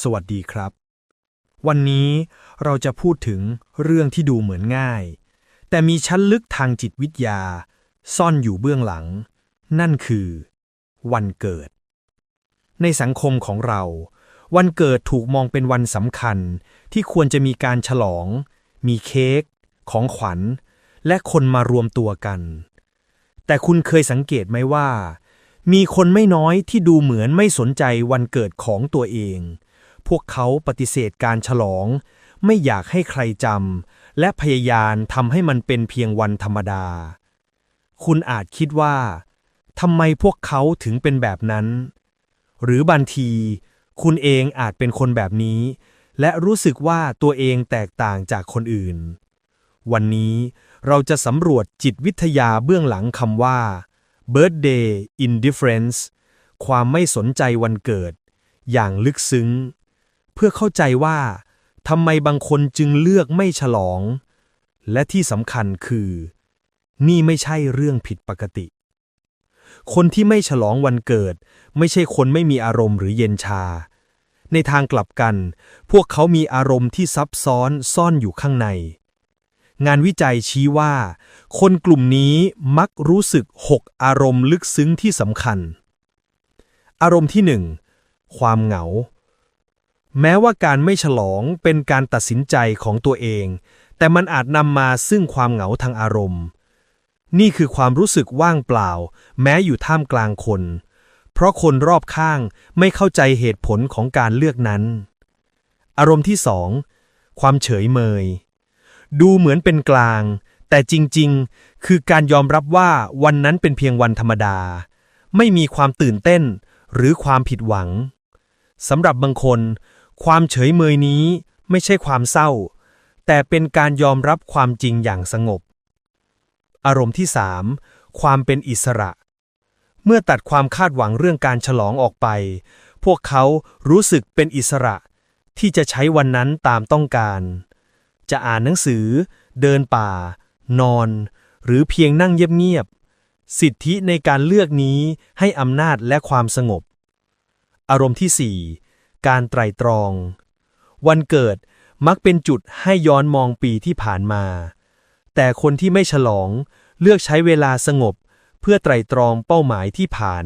สวัสดีครับ วันนี้เราจะพูดถึงเรื่องที่ดูเหมือนง่าย แต่มีชั้นลึกทางจิตวิทยา ซ่อนอยู่เบื้องหลัง นั่นคือ วันเกิด ในสังคมของเรา วันเกิดถูกมองเป็นวันสำคัญที่ควรจะมีการฉลอง มีเค้ก ของขวัญ และคนมารวมตัวกัน แต่คุณเคยสังเกตไหมว่ามีคนไม่น้อยที่ดูเหมือนไม่สนใจวันเกิดของตัวเอง พวกเขาปฏิเสธการฉลอง ไม่อยากให้ใครจำและพยายามทำให้มันเป็นเพียงวันธรรมดา คุณอาจคิดว่าทำไมพวกเขาถึงเป็นแบบนั้น หรือบางที คุณเองอาจเป็นคนแบบนี้ และรู้สึกว่าตัวเองแตกต่างจากคนอื่น วันนี้เราจะสำรวจจิตวิทยาเบื้องหลังคำว่า birthday indifference ความไม่สนใจวันเกิด อย่างลึกซึ้ง พื่อเข้าใจว่าทำไมบางคนจึงเลือกไม่ฉลอง และที่สำคัญคือ นี่ไม่ใช่เรื่องผิดปกติ คนที่ไม่ฉลองวันเกิด ไม่ใช่คนไม่มีอารมณ์หรือเย็นชา ในทางกลับกัน พวกเขามีอารมณ์ที่ซับซ้อนซ่อนอยู่ข้างใน งานวิจัยชี้ว่า คนกลุ่มนี้มักรู้สึก 6 อารมณ์ลึกซึ้งที่สำคัญ อารมณ์ที่ 1 ความเหงา แม้ว่าการไม่ฉลองเป็นการตัดสินใจของตัวเอง แต่มันอาจนำมาซึ่งความเหงาทางอารมณ์ นี่คือความรู้สึกว่างเปล่า แม้อยู่ท่ามกลางคน เพราะคนรอบข้างไม่เข้าใจเหตุผลของการเลือกนั้น อารมณ์ที่สองความเฉยเมย ดูเหมือนเป็นกลาง แต่จริงๆ คือการยอมรับว่าวันนั้นเป็นเพียงวันธรรมดา ไม่มีความตื่นเต้นหรือความผิดหวังสำหรับบางคน ความเฉยเมยนี้ไม่ใช่ความเศร้า แต่เป็นการยอมรับความจริงอย่างสงบ อารมณ์ที่สามความเป็นอิสระ เมื่อตัดความคาดหวังเรื่องการฉลองออกไป พวกเขารู้สึกเป็นอิสระ ที่จะใช้วันนั้นตามต้องการ จะอ่านหนังสือ เดินป่า นอน หรือเพียงนั่งเงียบๆสิทธิในการเลือกนี้ให้อำนาจและความสงบ อารมณ์ที่4 การไตรตรอง วันเกิดมักเป็นจุดให้ย้อนมองปีที่ผ่านมา แต่คนที่ไม่ฉลองเลือกใช้เวลาสงบ เพื่อไตรตรองเป้าหมายที่ผ่าน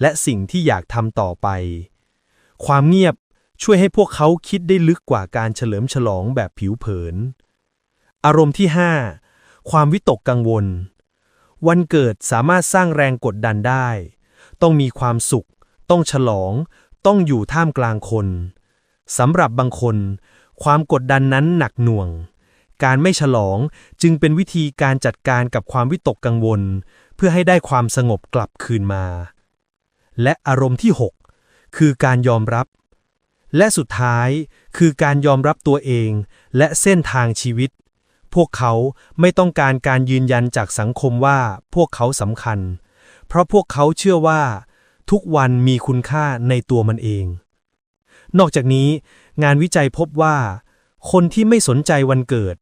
และสิ่งที่อยากทำต่อไป ความเงียบช่วยให้พวกเขาคิดได้ลึกกว่าการเฉลิมฉลองแบบผิวเผิน อารมณ์ที่ 5 ความวิตกกังวล วันเกิดสามารถสร้างแรงกดดันได้ ต้องมีความสุข ต้องฉลอง ต้องอยู่ท่ามกลางคนสำหรับบางคน ความกดดันนั้นหนักหน่วง การไม่ฉลองจึงเป็นวิธีการจัดการกับความวิตกกังวล เพื่อให้ได้ความสงบกลับคืนมา และอารมณ์ที่ 6 คือการยอมรับ และสุดท้ายคือการยอมรับตัวเองและเส้นทางชีวิต พวกเขาไม่ต้องการการยืนยันจากสังคมว่าพวกเขาสำคัญ เพราะพวกเขาเชื่อว่า ทุกวันมีคุณค่าในตัวมันเอง นอกจากนี้ งานวิจัยพบว่า คนที่ไม่สนใจวันเกิด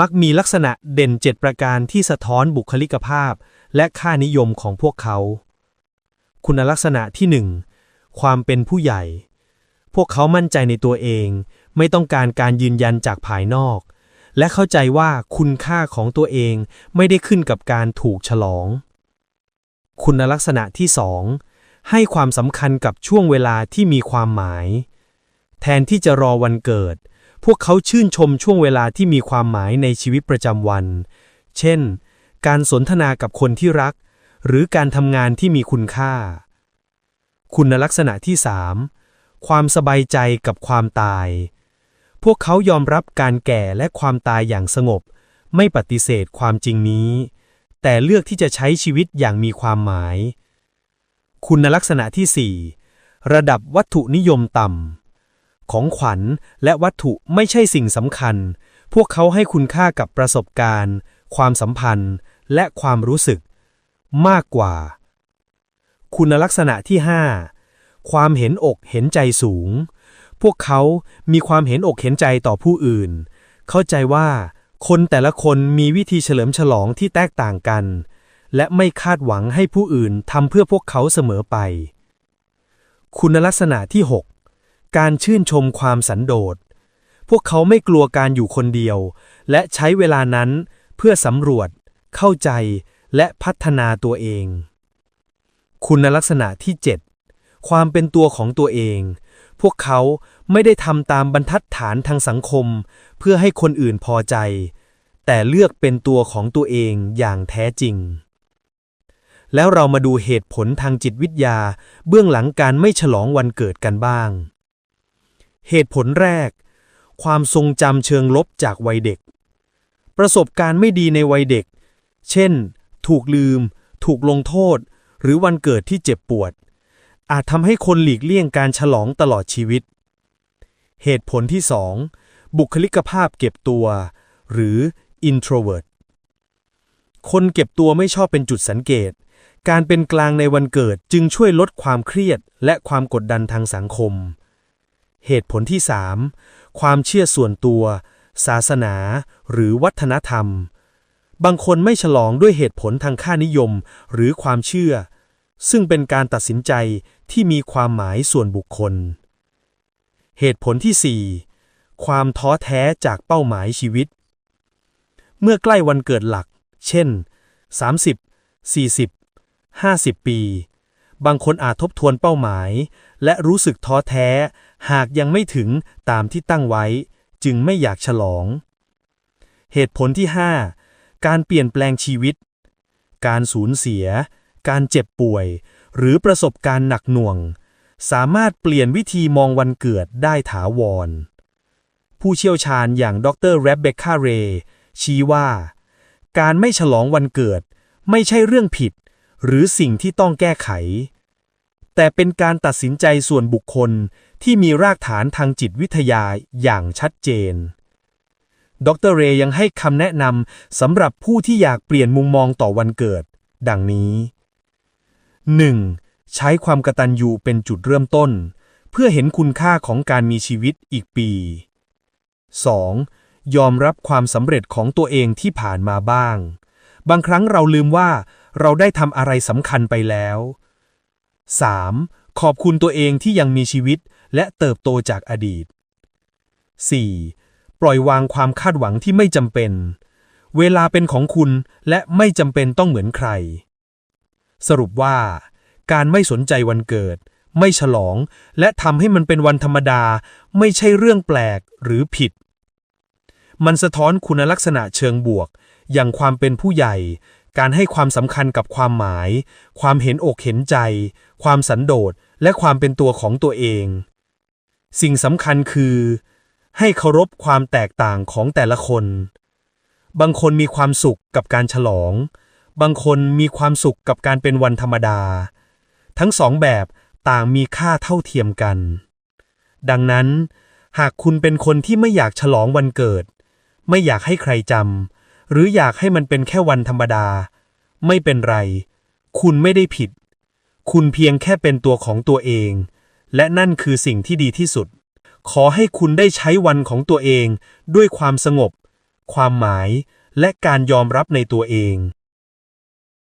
มักมีลักษณะเด่นเจ็ดประการที่สะท้อนบุคลิกภาพ และค่านิยมของพวกเขา คุณลักษณะที่หนึ่งความเป็นผู้ใหญ่ พวกเขามั่นใจในตัวเอง ไม่ต้องการการยืนยันจากภายนอก และเข้าใจว่าคุณค่าของตัวเองไม่ได้ขึ้นกับการถูกฉลอง คุณลักษณะที่สอง ให้ความสำคัญกับช่วงเวลาที่มีความหมาย แทนที่จะรอวันเกิด พวกเขาชื่นชมช่วงเวลาที่มีความหมายในชีวิตประจำวัน เช่น การสนทนากับคนที่รัก หรือการทำงานที่มีคุณค่า คุณลักษณะที่สามความสบายใจกับความตาย พวกเขายอมรับการแก่และความตายอย่างสงบ ไม่ปฏิเสธความจริงนี้ แต่เลือกที่จะใช้ชีวิตอย่างมีความหมาย คุณลักษณะที่ 4 ระดับวัตถุนิยมต่ำ ของขวัญและวัตถุไม่ใช่สิ่งสำคัญ พวกเขาให้คุณค่ากับประสบการณ์ ความสัมพันธ์ และความรู้สึก มากกว่า คุณลักษณะที่ 5 ความเห็นอกเห็นใจสูง พวกเขามีความเห็นอกเห็นใจต่อผู้อื่น เข้าใจว่าคนแต่ละคนมีวิธีเฉลิมฉลองที่แตกต่างกัน และไม่คาดหวังให้ผู้อื่นทำเพื่อพวกเขาเสมอไป คุณลักษณะที่การชื่นชมความสันโดษ พวกเขาไม่กลัวการอยู่คนเดียว และใช้เวลานั้นเพื่อสำรวจ เข้าใจและพัฒนาตัวเอง คุณลักษณะที่ 7 ความเป็นตัวของตัวเอง พวกเขาไม่ได้ทำตามบรรทัดฐานทางสังคม เพื่อให้คนอื่นพอใจ แต่เลือกเป็นตัวของตัวเองอย่างแท้จริง แล้วเรามาดูเหตุผลทางจิตวิทยา เบื้องหลังการไม่ฉลองวันเกิดกันบ้าง เหตุผลแรก ความทรงจำเชิงลบจากวัยเด็ก ประสบการณ์ไม่ดีในวัยเด็ก เช่น ถูกลืม ถูกลงโทษ หรือวันเกิดที่เจ็บปวด อาจทำให้คนหลีกเลี่ยงการฉลองตลอดชีวิต เหตุผลที่สองบุคลิกภาพเก็บตัว หรือ introvert คนเก็บตัวไม่ชอบเป็นจุดสังเกต การเป็นกลางในวันเกิดจึงช่วยลดความเครียดและความกดดันทางสังคม เหตุผลที่ 3 ความเชื่อส่วนตัว ศาสนา หรือวัฒนธรรม บางคนไม่ฉลองด้วยเหตุผลทางค่านิยม หรือความเชื่อ ซึ่งเป็นการตัดสินใจที่มีความหมายส่วนบุคคล เหตุผลที่ 4 ความท้อแท้จากเป้าหมายชีวิต เมื่อใกล้วันเกิดหลัก เช่น 30 40 50 ปี บางคนอาจทบทวนเป้าหมาย และรู้สึกท้อแท้ หากยังไม่ถึงตามที่ตั้งไว้ จึงไม่อยากฉลอง เหตุผลที่ 5 การเปลี่ยนแปลงชีวิต การสูญเสีย การเจ็บป่วย หรือประสบการณ์หนักหน่วง สามารถเปลี่ยนวิธีมองวันเกิดได้ถาวร ผู้เชี่ยวชาญอย่างดรแรบเบคคาเรชี้ว่า การไม่ฉลองวันเกิด ไม่ใช่เรื่องผิด หรือสิ่งที่ต้องแก้ไข แต่เป็นการตัดสินใจส่วนบุคคลที่มีรากฐานทางจิตวิทยาอย่างชัดเจน ดรเรย์ยังให้คำแนะนำสำหรับผู้ที่อยากเปลี่ยนมุมมองต่อวันเกิด ดังนี้ 1. ใช้ความกตัญญูเป็นจุดเริ่มต้น เพื่อเห็นคุณค่าของการมีชีวิตอีกปี 2. ยอมรับความสำเร็จของตัวเองที่ผ่านมาบ้าง บางครั้งเราลืมว่า เราได้ทำอะไรสำคัญไปแล้ว 3. ขอบคุณตัวเองที่ยังมีชีวิตและเติบโตจากอดีต 4. ปล่อยวางความคาดหวังที่ไม่จำเป็น เวลาเป็นของคุณและไม่จำเป็นต้องเหมือนใคร สรุปว่า การไม่สนใจวันเกิด ไม่ฉลอง และทำให้มันเป็นวันธรรมดา ไม่ใช่เรื่องแปลกหรือผิด มันสะท้อนคุณลักษณะเชิงบวก อย่างความเป็นผู้ใหญ่ การให้ความสำคัญกับความหมาย ความเห็นอกเห็นใจ ความสันโดษ และความเป็นตัวของตัวเอง สิ่งสำคัญคือ ให้เคารพความแตกต่างของแต่ละคน บางคนมีความสุขกับการฉลอง บางคนมีความสุขกับการเป็นวันธรรมดา ทั้งสองแบบต่างมีค่าเท่าเทียมกัน ดังนั้น หากคุณเป็นคนที่ไม่อยากฉลองวันเกิด ไม่อยากให้ใครจำ หรืออยากให้มันเป็นแค่วันธรรมดา ไม่เป็นไร คุณไม่ได้ผิด คุณเพียงแค่เป็นตัวของตัวเอง และนั่นคือสิ่งที่ดีที่สุด ขอให้คุณได้ใช้วันของตัวเองด้วยความสงบ ความหมาย และการยอมรับในตัวเอง